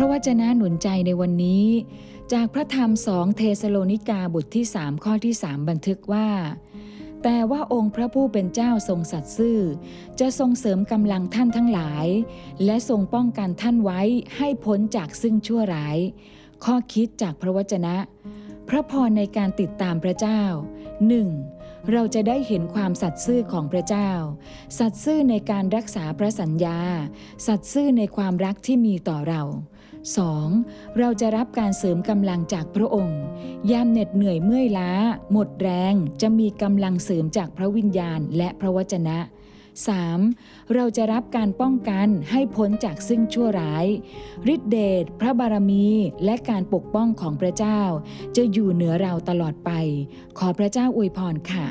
ระวจนะหนุนใจในวันนี้ จากพระธรรมสองเทสโลนิกาบทที่3ข้อที่3บันทึกว่า แต่ว่าองค์พระผู้เป็นเจ้าทรงสัตย์ซื่อ จะทรงเสริมกำลังท่านทั้งหลาย และทรงป้องกันท่านไว้ให้พ้นจากซึ่งชั่วร้าย ข้อคิดจากพระวจนะ พระพรในการติดตามพระเจ้า 1. เราจะได้เห็นความสัตย์ซื่อของพระเจ้า สัตย์ซื่อในการรักษาพระสัญญา สัตย์ซื่อในความรักที่มีต่อเรา 2. เราจะรับการเสริมกำลังจากพระองค์ ยามเหน็ดเหนื่อยเมื่อยล้า หมดแรงจะมีกำลังเสริมจากพระวิญญาณและพระวจนะ 3. เราจะรับการป้องกันให้พ้นจากซึ่งชั่วร้ายฤทธิเดชพระบารมี และการปกป้องของพระเจ้า จะอยู่เหนือเราตลอดไป ขอพระเจ้าอวยพรค่ะ